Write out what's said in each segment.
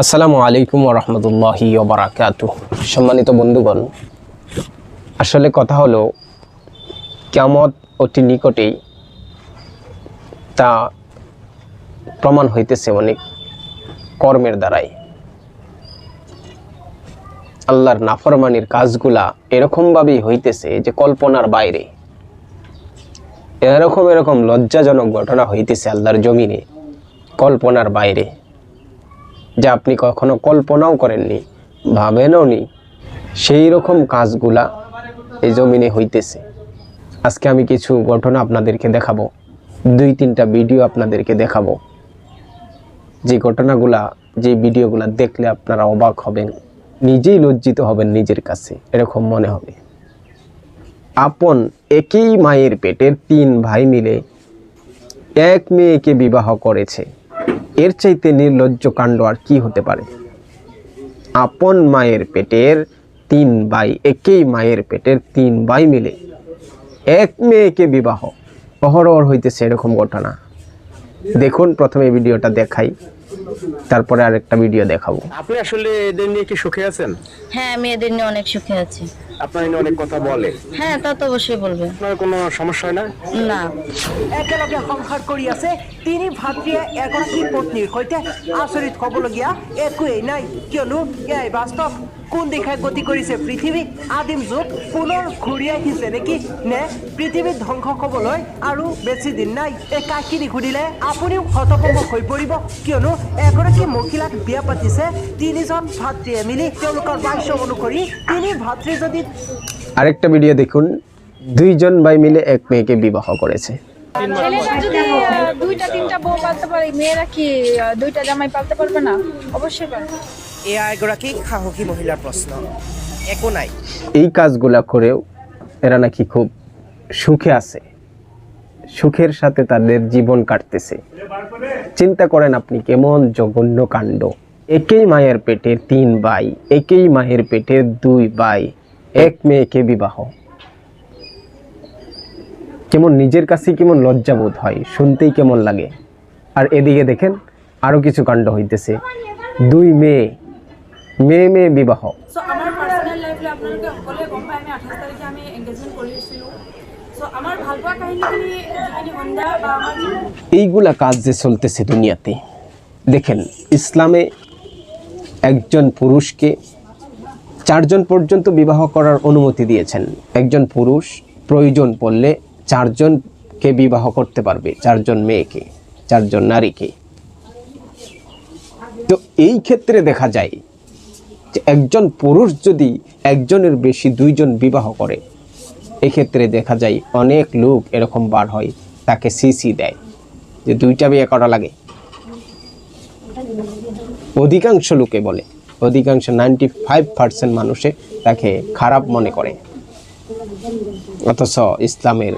আসসালামু আলাইকুম রহমতুল্লাহি ওবরাকাত সম্মানিত বন্ধুগণ, আসলে কথা হলো কেমত অতি নিকটেই তা প্রমাণ হইতেছে অনেক কর্মের দ্বারাই। আল্লাহর নাফরমানির কাজগুলা এরকমভাবেই হইতেছে যে কল্পনার বাইরে। এরকম এরকম লজ্জাজনক ঘটনা হইতেছে আল্লাহর জমিনে, কল্পনার বাইরে। যা আপনি কখনো কল্পনাও করেননি ভাবেনও নি সেই রকম কাজগুলা এই জমিনে হইতেছে। আজকে আমি কিছু ঘটনা আপনাদেরকে দেখাবো। দুই তিনটা ভিডিও আপনাদেরকে দেখাবো। যে ঘটনাগুলা, যে ভিডিওগুলা দেখলে আপনারা অবাক হবেন, নিজেই লজ্জিত হবেন নিজের কাছে, এরকম মনে হবে। আপন একই মায়ের পেটের তিন ভাই মিলে এক মেয়েকে বিবাহ করেছে। এর চাইতে নির্লজ্জ কাণ্ড আর কি হতে পারে? আপন মায়ের পেটের তিন ভাই, একই মায়ের পেটের তিন ভাই মিলে। এক মেয়েকে বিবাহ অহরহর হইতেছে এরকম ঘটনা। দেখুন, প্রথমে ভিডিওটা দেখাই। তারপরে আরেকটা ভিডিও দেখাবো। আপনি আসলে এদের নিয়ে কি সুখে আছেন? হ্যাঁ আমি এদের নিয়ে অনেক সুখে আছি। আপনার এনে অনেক কথা বলে। হ্যাঁ তা তো অবশ্যই বলবে আপনার কোনো সমস্যা হয় না? না। একেলগে সংসার করি আছে তিনি ভাতৃয়ে এগৰাকী পত্নীৰ সৈতে আচৰিত হ'বলগীয়া একোৱেই নাই। কিয়নো এয়াই বাস্তৱ। কোন দিশে গতি কৰিছে পৃথিৱী আদিম যুগ পুনৰ ঘূৰি আহিছে নেকি? নে পৃথিৱী ধ্বংস হ'বলৈ আৰু বেছি দিন নাই? এই কাহিনী সুধিলে আপুনিও হতভম্ব হৈ পৰিব। কিয়নো এগৰাকী মহিলাক বিয়া পাতিছে তিনিজন ভাতৃয়ে মিলি তেওঁলোকৰ বাক্য অনুসৰি তিনি ভাতৃ যদি আরেকটা ভিডিও দেখুন। দুইজন ভাই মিলে এক মেয়েকে বিবাহ করেছে। ছেলেরা যদি দুইটা তিনটা বউ পালতে পারে মেয়েরা কি দুইটা জামাই পালতে পারবে না? অবশ্যই পারবে। এয়া এগৰাকী সাহসী মহিলাৰ প্ৰশ্ন। একো নাই। এই কাজগুলা করেও এরা নাকি খুব সুখে আছে। সুখের সাথে তাদের জীবন কাটতেছে। চিন্তা করেন আপনি, কেমন জঘন্য কাণ্ড। একই মায়ের পেটের তিন ভাই, একই মায়ের পেটের দুই ভাই, এক মেয়েকে বিবাহ। কেমন নিজের কাছে কেমন লজ্জাবোধ হয়, শুনতেই কেমন লাগে। আর এদিকে দেখেন আরও কিছু কাণ্ড হইতেছে। দুই মেয়ে মেয়ে মেয়ে বিবাহ। লাইফলৈ আপোনালোকে সকলোৱে গম পায় আমি আঠাইছ তাৰিখে আমি এংগেজমেণ্ট এইগুলা কাজ যে চলতেছে দুনিয়াতে দেখেন ইসলামে একজন পুরুষকে চারজন পর্যন্ত বিবাহ করার অনুমতি দিয়েছেন। একজন পুরুষ প্রয়োজন পড়লে চারজনকে বিবাহ করতে পারবে চারজন মেয়েকে চারজন নারীকে। তো এই ক্ষেত্রে দেখা যায় একজন পুরুষ যদি একজনের বেশি দুইজন বিবাহ করে, এক্ষেত্রে দেখা যায় অনেক লোক এরকম বার হয়, তাকে সিসি দেয় যে দুইটা বিয়ে করা লাগে। অধিকাংশ লোকে বলে, অধিকাংশ নাইনটি ফাইভ পার্সেন্ট মানুষে তাকে খারাপ মনে করে। অথচ ইসলামের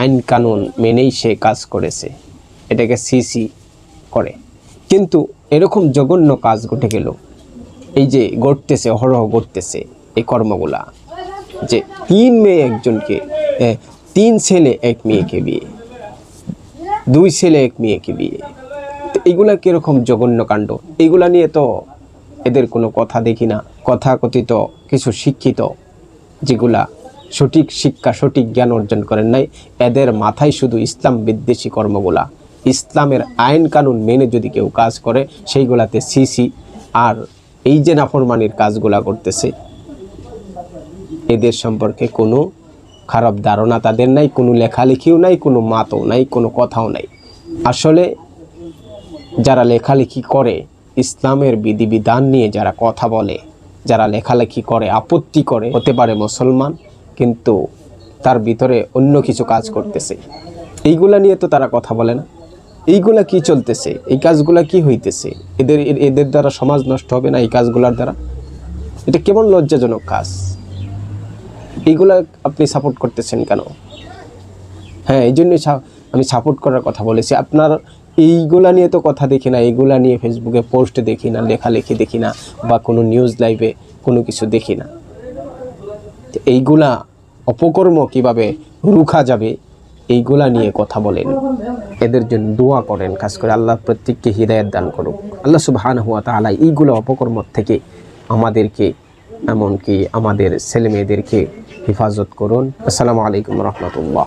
আইন কানুন মেনেই সে কাজ করেছে, এটাকে সিসি করে। কিন্তু এরকম জঘন্য কাজ ঘটে গেল। এই যে ঘটতেছে অহরহ ঘটতেছে এই কর্মগুলা, যে তিন মেয়ে একজনকে তিন ছেলে এক মেয়েকে বিয়ে, দুই ছেলে এক মেয়েকে বিয়ে। তো এইগুলা কীরকম জঘন্য কাণ্ড? এইগুলা নিয়ে তো এদের কোনো কথা দেখি না। কথা কথিত, কিছু শিক্ষিত, যেগুলা সঠিক শিক্ষা, সঠিক জ্ঞান অর্জন করেন নাই। এদের মাথায় শুধু ইসলাম বিদ্বেষী কর্মগুলা। ইসলামের আইন কানুন মেনে যদি কেউ কাজ করে, সেইগুলাতে সিসি আর এই যে নাফরমানির কাজগুলা করতেছে, এদের সম্পর্কে কোনো খারাপ ধারণা তাদের নাই, কোনো লেখালেখিও নাই, কোনো মাতও নাই, কোনো কথাও নাই। আসলে যারা লেখালেখি করে, ইসলামের বিধিবিধান নিয়ে যারা কথা বলে, যারা লেখালেখি করে, আপত্তি করে, হতে পারে মুসলমান, কিন্তু তার ভিতরে অন্য কিছু কাজ করতেছে। এইগুলা নিয়ে তো তারা কথা বলে না। এইগুলা কি চলতেছে? এই কাজগুলা কি হইতেছে? এদের এদের দ্বারা সমাজ নষ্ট হবে না এই কাজগুলার দ্বারা? এটা কেমন লজ্জাজনক কাজ? এইগুলা আপনি সাপোর্ট করতেছেন কেন? হ্যাঁ এই জন্যই আমি সাপোর্ট করার কথা বলেছি। আপনার এইগুলা নিয়ে তো কথা দেখি না, এইগুলা নিয়ে ফেসবুকে পোস্ট দেখি না, লেখালেখি দেখি না, বা কোনো নিউজ লাইভে কোনো কিছু দেখি না। এইগুলা অপকর্ম কীভাবে রুখা যাবে? এইগুলা নিয়ে কথা বলেন। এদের জন্য দোয়া করেন কাজ করে আল্লাহ প্রত্যেককে হৃদায়ত দান করুক। আল্লাহ সুবহান হুয়া তালা এইগুলো অপকর্ম থেকে আমাদেরকে, এমনকি আমাদের ছেলে মেয়েদেরকে হেফাজত করুন। আসসালামু আলাইকুম রহমতুল্লাহ।